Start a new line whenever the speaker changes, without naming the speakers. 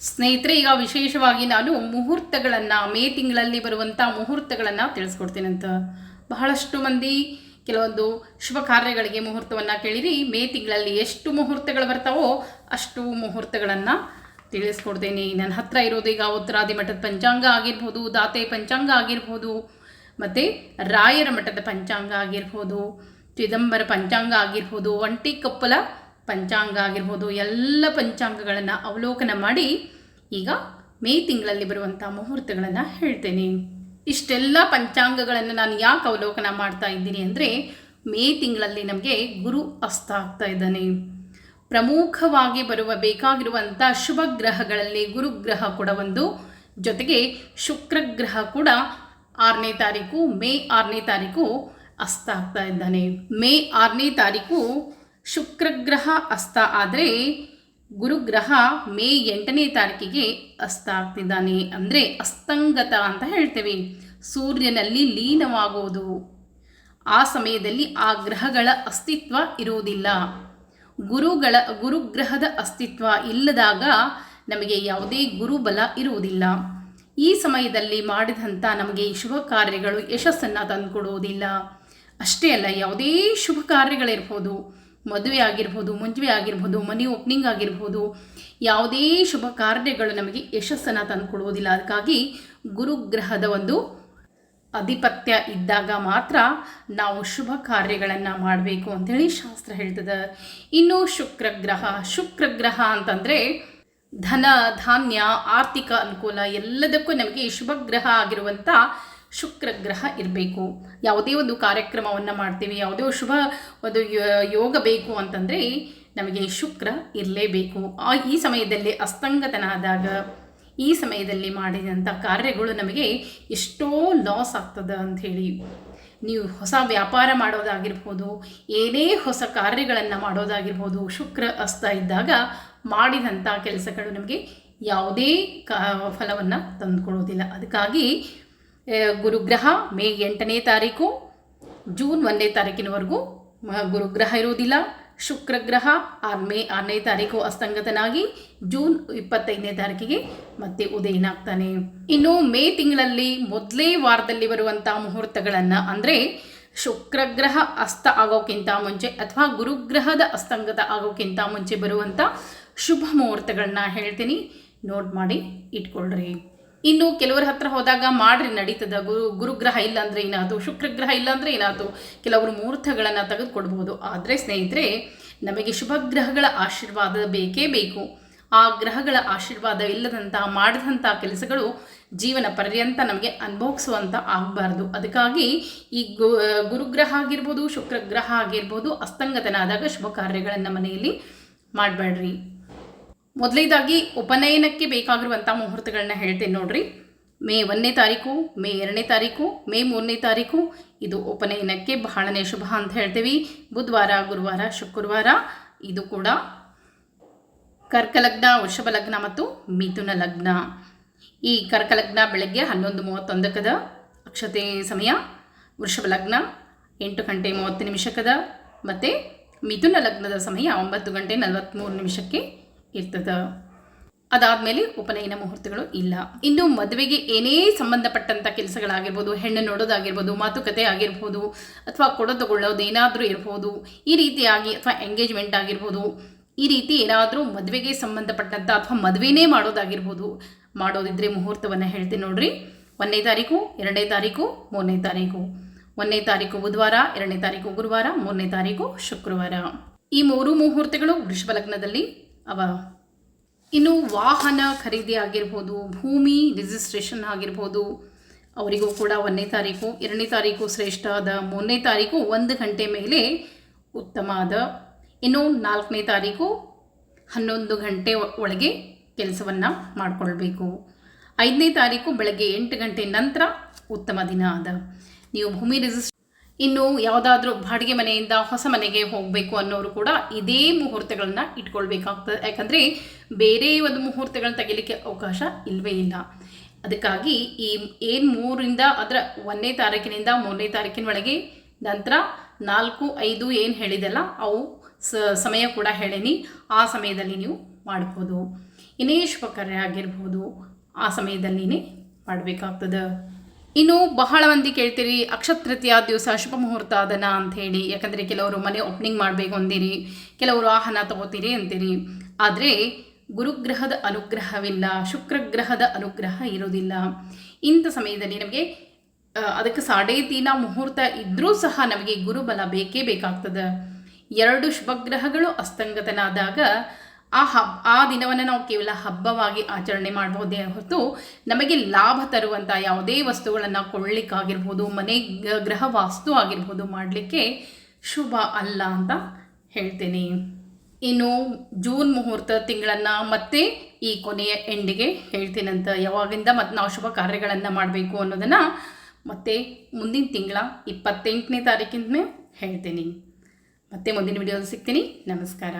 ಸ್ನೇಹಿತರೆ, ಈಗ ವಿಶೇಷವಾಗಿ ನಾನು ಮುಹೂರ್ತಗಳನ್ನು, ಮೇ ತಿಂಗಳಲ್ಲಿ ಬರುವಂಥ ಮುಹೂರ್ತಗಳನ್ನು ತಿಳಿಸ್ಕೊಡ್ತೀನಂತ ಬಹಳಷ್ಟು ಮಂದಿ ಕೆಲವೊಂದು ಶುಭ ಕಾರ್ಯಗಳಿಗೆ ಮುಹೂರ್ತವನ್ನು ಕೇಳಿರಿ. ಮೇ ತಿಂಗಳಲ್ಲಿ ಎಷ್ಟು ಮುಹೂರ್ತಗಳು ಬರ್ತಾವೋ ಅಷ್ಟು ಮುಹೂರ್ತಗಳನ್ನು ತಿಳಿಸ್ಕೊಡ್ತೇನೆ. ನನ್ನ ಹತ್ರ ಇರೋದು ಈಗ ಉತ್ತರಾದಿ ಮಠದ ಪಂಚಾಂಗ ಆಗಿರ್ಬೋದು, ದಾತೆ ಪಂಚಾಂಗ ಆಗಿರ್ಬೋದು, ಮತ್ತು ರಾಯರ ಮಠದ ಪಂಚಾಂಗ ಆಗಿರ್ಬೋದು, ಚಿದಂಬರ ಪಂಚಾಂಗ ಆಗಿರ್ಬೋದು, ಒಂಟಿ ಕಪ್ಪಲ ಪಂಚಾಂಗ ಆಗಿರ್ಬೋದು, ಎಲ್ಲ ಪಂಚಾಂಗಗಳನ್ನು ಅವಲೋಕನ ಮಾಡಿ ಈಗ ಮೇ ತಿಂಗಳಲ್ಲಿ ಬರುವಂಥ ಮುಹೂರ್ತಗಳನ್ನು ಹೇಳ್ತೇನೆ. ಇಷ್ಟೆಲ್ಲ ಪಂಚಾಂಗಗಳನ್ನು ನಾನು ಯಾಕೆ ಅವಲೋಕನ ಮಾಡ್ತಾ ಇದ್ದೀನಿ ಅಂದರೆ, ಮೇ ತಿಂಗಳಲ್ಲಿ ನಮಗೆ ಗುರು ಅಸ್ತ ಆಗ್ತಾ ಇದ್ದಾನೆ. ಪ್ರಮುಖವಾಗಿ ಬರುವ ಬೇಕಾಗಿರುವಂಥ ಶುಭ ಗ್ರಹಗಳಲ್ಲಿ ಗುರುಗ್ರಹ ಕೂಡ ಒಂದು. ಜೊತೆಗೆ ಶುಕ್ರ ಗ್ರಹ ಕೂಡ ಆರನೇ ತಾರೀಕು, ಮೇ ಆರನೇ ತಾರೀಕು ಅಸ್ತ ಆಗ್ತಾ ಇದ್ದಾನೆ. ಮೇ ಆರನೇ ತಾರೀಕು ಶುಕ್ರ ಗ್ರಹ ಅಸ್ತ ಆದರೆ ಗುರುಗ್ರಹ ಮೇ ಎಂಟನೇ ತಾರೀಕಿಗೆ ಅಸ್ತ ಆಗ್ತಿದ್ದಾನೆ ಅಂದರೆ ಅಸ್ತಂಗತ ಅಂತ ಹೇಳ್ತೇವೆ. ಸೂರ್ಯನಲ್ಲಿ ಲೀನವಾಗುವುದು ಆ ಸಮಯದಲ್ಲಿ ಆ ಗ್ರಹಗಳ ಅಸ್ತಿತ್ವ ಇರುವುದಿಲ್ಲ. ಗುರುಗಳ, ಗುರುಗ್ರಹದ ಅಸ್ತಿತ್ವ ಇಲ್ಲದಾಗ ನಮಗೆ ಯಾವುದೇ ಗುರುಬಲ ಇರುವುದಿಲ್ಲ. ಈ ಸಮಯದಲ್ಲಿ ಮಾಡಿದಂಥ ನಮಗೆ ಈ ಶುಭ ಕಾರ್ಯಗಳು ಯಶಸ್ಸನ್ನು ತಂದುಕೊಡುವುದಿಲ್ಲ. ಅಷ್ಟೇ ಅಲ್ಲ, ಯಾವುದೇ ಶುಭ ಕಾರ್ಯಗಳಿರ್ಬೋದು. ಮದುವೆ ಆಗಿರ್ಬೋದು, ಮುಂಜುವೆ ಆಗಿರ್ಬೋದು, ಮನಿ ಓಪನಿಂಗ್ ಆಗಿರ್ಬೋದು, ಯಾವುದೇ ಶುಭ ಕಾರ್ಯಗಳು ನಮಗೆ ಯಶಸ್ಸನ್ನು ತಂದುಕೊಡುವುದಿಲ್ಲ. ಅದಕ್ಕಾಗಿ ಗುರುಗ್ರಹದ ಒಂದು ಅಧಿಪತ್ಯ ಇದ್ದಾಗ ಮಾತ್ರ ನಾವು ಶುಭ ಕಾರ್ಯಗಳನ್ನು ಮಾಡಬೇಕು ಅಂಥೇಳಿ ಶಾಸ್ತ್ರ ಹೇಳ್ತದೆ. ಇನ್ನು ಶುಕ್ರ ಗ್ರಹ ಅಂತಂದರೆ ಧನ, ಧಾನ್ಯ, ಆರ್ಥಿಕ ಅನುಕೂಲ ಎಲ್ಲದಕ್ಕೂ ನಮಗೆ ಶುಭ ಗ್ರಹ ಆಗಿರುವಂಥ ಶುಕ್ರ ಗ್ರಹ ಇರಬೇಕು. ಯಾವುದೇ ಒಂದು ಕಾರ್ಯಕ್ರಮವನ್ನು ಮಾಡ್ತೀವಿ, ಯಾವುದೇ ಶುಭ ಒಂದು ಯೋಗ ಬೇಕು ಅಂತಂದರೆ ನಮಗೆ ಶುಕ್ರ ಇರಲೇಬೇಕು. ಆ, ಈ ಸಮಯದಲ್ಲಿ ಅಸ್ತಂಗತನ ಆದಾಗ ಈ ಸಮಯದಲ್ಲಿ ಮಾಡಿದಂಥ ಕಾರ್ಯಗಳು ನಮಗೆ ಎಷ್ಟೋ ಲಾಸ್ ಆಗ್ತದೆ ಅಂಥೇಳಿ ನೀವು ಹೊಸ ವ್ಯಾಪಾರ ಮಾಡೋದಾಗಿರ್ಬೋದು, ಏನೇ ಹೊಸ ಕಾರ್ಯಗಳನ್ನು ಮಾಡೋದಾಗಿರ್ಬೋದು, ಶುಕ್ರ ಅಸ್ತ ಇದ್ದಾಗ ಮಾಡಿದಂಥ ಕೆಲಸಗಳು ನಮಗೆ ಯಾವುದೇ ಕ, ಫಲವನ್ನು ತಂದುಕೊಡೋದಿಲ್ಲ ಅದಕ್ಕಾಗಿ ಗುರುಗ್ರಹ ಮೇ ಎಂಟನೇ ತಾರೀಕು, ಜೂನ್ ಒಂದನೇ ತಾರೀಕಿನವರೆಗೂ ಗುರುಗ್ರಹ ಇರುವುದಿಲ್ಲ. ಶುಕ್ರ ಗ್ರಹ ಆರ್, ಮೇ ಆರನೇ ತಾರೀಕು ಅಸ್ತಂಗತನಾಗಿ, ಜೂನ್ ಇಪ್ಪತ್ತೈದನೇ ತಾರೀಕಿಗೆ ಮತ್ತೆ ಉದಯನಾಗ್ತಾನೆ. ಇನ್ನು ಮೇ ತಿಂಗಳಲ್ಲಿ ಮೊದಲೇ ವಾರದಲ್ಲಿ ಬರುವಂಥ ಮುಹೂರ್ತಗಳನ್ನು ಅಂದರೆ ಶುಕ್ರಗ್ರಹ ಅಸ್ತ ಆಗೋಕ್ಕಿಂತ ಮುಂಚೆ ಅಥವಾ ಗುರುಗ್ರಹದ ಅಸ್ತಂಗತ ಆಗೋಕ್ಕಿಂತ ಮುಂಚೆ ಬರುವಂಥ ಶುಭ ಮುಹೂರ್ತಗಳನ್ನ ಹೇಳ್ತೀನಿ. ನೋಟ್ ಮಾಡಿ ಇಟ್ಕೊಳ್ರಿ. ಇನ್ನು ಕೆಲವರ ಹತ್ರ ಹೋದಾಗ ಮಾಡ್ರಿ ನಡೀತದ. ಗುರು, ಗುರುಗ್ರಹ ಇಲ್ಲ ಅಂದರೆ ಏನಾಯ್ತು ಶುಕ್ರಗ್ರಹ ಇಲ್ಲ ಅಂದರೆ ಏನಾಯ್ತು ಕೆಲವರು ಮುಹೂರ್ತಗಳನ್ನು ತೆಗೆದುಕೊಡ್ಬೋದು ಆದರೆ ಸ್ನೇಹಿತರೆ, ನಮಗೆ ಶುಭ ಗ್ರಹಗಳ ಆಶೀರ್ವಾದ ಬೇಕೇ ಬೇಕು. ಆ ಗ್ರಹಗಳ ಆಶೀರ್ವಾದ ಇಲ್ಲದಂತಹ ಮಾಡಿದಂಥ ಕೆಲಸಗಳು ಜೀವನ ಪರ್ಯಂತ ನಮಗೆ ಅನುಭವಿಸುವಂಥ ಆಗಬಾರ್ದು. ಅದಕ್ಕಾಗಿ ಈ ಗುರುಗ್ರಹ ಆಗಿರ್ಬೋದು, ಶುಕ್ರಗ್ರಹ ಆಗಿರ್ಬೋದು, ಅಸ್ತಂಗತನಾದಾಗ ಶುಭ ಕಾರ್ಯಗಳನ್ನು ಮನೆಯಲ್ಲಿ ಮಾಡಬೇಡ್ರಿ ಮೊದಲನೇದಾಗಿ ಉಪನಯನಕ್ಕೆ ಬೇಕಾಗಿರುವಂಥ ಮುಹೂರ್ತಗಳನ್ನ ಹೇಳ್ತೇನೆ ನೋಡ್ರಿ. ಮೇ ಒಂದನೇ ತಾರೀಕು, ಮೇ ಎರಡನೇ ತಾರೀಕು, ಮೇ ಮೂರನೇ ತಾರೀಕು, ಇದು ಉಪನಯನಕ್ಕೆ ಬಹಳನೇ ಶುಭ ಅಂತ ಹೇಳ್ತೀವಿ. ಬುಧವಾರ, ಗುರುವಾರ, ಶುಕ್ರವಾರ, ಇದು ಕೂಡ ಕರ್ಕ ಲಗ್ನ ವೃಷಭ ಲಗ್ನ ಮತ್ತು ಮಿಥುನ ಲಗ್ನ. ಈ ಕರ್ಕ ಲಗ್ನ ಬೆಳಗ್ಗೆ ಹನ್ನೊಂದು ಮೂವತ್ತೊಂದಕ್ಕದ ಅಕ್ಷತೆ ಸಮಯ, ವೃಷಭ ಲಗ್ನ ಎಂಟು ಗಂಟೆ ಮೂವತ್ತು ನಿಮಿಷಕ್ಕದ ಮತ್ತು ಮಿಥುನ ಲಗ್ನದ ಸಮಯ ಒಂಬತ್ತು ಗಂಟೆ ನಲವತ್ತ್ಮೂರು ನಿಮಿಷಕ್ಕೆ ಇರ್ತದೆ. ಅದಾದಮೇಲೆ ಉಪನಯನ ಮುಹೂರ್ತಗಳು ಇಲ್ಲ. ಇನ್ನು ಮದುವೆಗೆ ಏನೇ ಸಂಬಂಧಪಟ್ಟಂಥ ಕೆಲಸಗಳಾಗಿರ್ಬೋದು, ಹೆಣ್ಣು ನೋಡೋದಾಗಿರ್ಬೋದು, ಮಾತುಕತೆ ಆಗಿರ್ಬೋದು, ಅಥವಾ ಕೊಡೋ ತಗೊಳ್ಳೋದು ಏನಾದರೂ ಇರ್ಬೋದು, ಈ ರೀತಿಯಾಗಿ ಅಥವಾ ಎಂಗೇಜ್ಮೆಂಟ್ ಆಗಿರ್ಬೋದು, ಈ ರೀತಿ ಏನಾದರೂ ಮದುವೆಗೆ ಸಂಬಂಧಪಟ್ಟಂಥ ಅಥವಾ ಮದುವೆನೇ ಮಾಡೋದಾಗಿರ್ಬೋದು, ಮಾಡೋದಿದ್ರೆ ಮುಹೂರ್ತವನ್ನು ಹೇಳ್ತೀನಿ ನೋಡ್ರಿ. ಒಂದನೇ ತಾರೀಕು, ಎರಡನೇ ತಾರೀಕು, ಮೂರನೇ ತಾರೀಕು. ಒಂದನೇ ತಾರೀಕು ಬುಧವಾರ, ಎರಡನೇ ತಾರೀಕು ಗುರುವಾರ, ಮೂರನೇ ತಾರೀಕು ಶುಕ್ರವಾರ. ಈ ಮೂರು ಮುಹೂರ್ತಗಳು ವೃಷಭ ಲಗ್ನದಲ್ಲಿ ಅವ. ಇನ್ನು ವಾಹನ ಖರೀದಿ ಆಗಿರ್ಬೋದು, ಭೂಮಿ ರಿಜಿಸ್ಟ್ರೇಷನ್ ಆಗಿರ್ಬೋದು, ಅವರಿಗೂ ಕೂಡ ಒಂದನೇ ತಾರೀಕು, ಎರಡನೇ ತಾರೀಕು ಶ್ರೇಷ್ಠ ಆದ ಮೂರನೇ ತಾರೀಕು ಒಂದು ಗಂಟೆ ಮೇಲೆ ಉತ್ತಮ ಆದ. ಇನ್ನು ನಾಲ್ಕನೇ ತಾರೀಕು ಹನ್ನೊಂದು ಗಂಟೆ ಒಳಗೆ ಕೆಲಸವನ್ನು ಮಾಡಿಕೊಳ್ಬೇಕು. ಐದನೇ ತಾರೀಕು ಬೆಳಗ್ಗೆ ಎಂಟು ಗಂಟೆ ನಂತರ ಉತ್ತಮ ದಿನ ಆದ. ನೀವು ಭೂಮಿ ರಿಜಿಸ್ ಇನ್ನು ಯಾವುದಾದ್ರೂ ಬಾಡಿಗೆ ಮನೆಯಿಂದ ಹೊಸ ಮನೆಗೆ ಹೋಗಬೇಕು ಅನ್ನೋರು ಕೂಡ ಇದೇ ಮುಹೂರ್ತಗಳನ್ನ ಇಟ್ಕೊಳ್ಬೇಕಾಗ್ತದೆ ಯಾಕಂದರೆ ಬೇರೆ ಒಂದು ಮುಹೂರ್ತಗಳನ್ನ ತೆಗಿಲಿಕ್ಕೆ ಅವಕಾಶ ಇಲ್ಲವೇ ಇಲ್ಲ. ಅದಕ್ಕಾಗಿ ಈ ಏನು ಮೂರಿಂದ ಅದರ ಒಂದನೇ ತಾರೀಕಿನಿಂದ ಮೂರನೇ ತಾರೀಕಿನ ಒಳಗೆ ನಂತರ ನಾಲ್ಕು, ಐದು ಏನು ಹೇಳಿದೆಲ್ಲ ಅವು ಸಮಯ ಕೂಡ ಹೇಳೀನಿ. ಆ ಸಮಯದಲ್ಲಿ ನೀವು ಮಾಡ್ಬೋದು. ಇನ್ನೇ ಶುಭ ಕಾರ್ಯ ಆಗಿರ್ಬೋದು ಆ ಸಮಯದಲ್ಲಿನೇ ಮಾಡಬೇಕಾಗ್ತದೆ. ಇನ್ನು ಬಹಳ ಮಂದಿ ಕೇಳ್ತೀರಿ ಅಕ್ಷತೃತೀಯ ದಿವಸ ಶುಭ ಮುಹೂರ್ತ ಅಂತ ಹೇಳಿ ಯಾಕಂದರೆ ಕೆಲವರು ಮನೆ ಓಪನಿಂಗ್ ಮಾಡಬೇಕು ಅಂದಿರಿ, ಕೆಲವರು ಆಹನ ತಗೋತೀರಿ ಅಂತೀರಿ. ಆದರೆ ಗುರುಗ್ರಹದ ಅನುಗ್ರಹವಿಲ್ಲ, ಶುಕ್ರಗ್ರಹದ ಅನುಗ್ರಹ ಇರೋದಿಲ್ಲ ಇಂಥ ಸಮಯದಲ್ಲಿ ನಮಗೆ ಅದಕ್ಕೆ ಸಾಡೇ ದಿನ ಮುಹೂರ್ತ ಇದ್ದರೂ ಸಹ ನಮಗೆ ಗುರುಬಲ ಬೇಕೇ ಬೇಕಾಗ್ತದೆ. ಎರಡು ಶುಭಗ್ರಹಗಳು ಅಸ್ತಂಗತನಾದಾಗ ಆ ಹಬ್, ಆ ದಿನವನ್ನು ನಾವು ಕೇವಲ ಹಬ್ಬವಾಗಿ ಆಚರಣೆ ಮಾಡಬಹುದೇ ಹೊರತು ನಮಗೆ ಲಾಭ ತರುವಂಥ ಯಾವುದೇ ವಸ್ತುಗಳನ್ನು ಕೊಳ್ಳಿಕ್ಕಾಗಿರ್ಬೋದು, ಮನೆ ಗೃಹ ವಾಸ್ತು ಆಗಿರ್ಬೋದು ಮಾಡಲಿಕ್ಕೆ ಶುಭ ಅಲ್ಲ ಅಂತ ಹೇಳ್ತೇನೆ. ಇನ್ನು ಜೂನ್ ಮುಹೂರ್ತ ತಿಂಗಳನ್ನು ಮತ್ತೆ ಈ ಕೊನೆಯ ಎಂಡಿಗೆ ಹೇಳ್ತೀನಂತ ಯಾವಾಗಿಂದ ಮತ್ತು ನಾವು ಶುಭ ಕಾರ್ಯಗಳನ್ನು ಮಾಡಬೇಕು ಅನ್ನೋದನ್ನು ಮತ್ತೆ ಮುಂದಿನ ತಿಂಗಳ ಇಪ್ಪತ್ತೆಂಟನೇ ತಾರೀಕಿಂದ ಹೇಳ್ತೀನಿ. ಮತ್ತೆ ಮುಂದಿನ ವಿಡಿಯೋದಲ್ಲಿ ಸಿಗ್ತೀನಿ. ನಮಸ್ಕಾರ.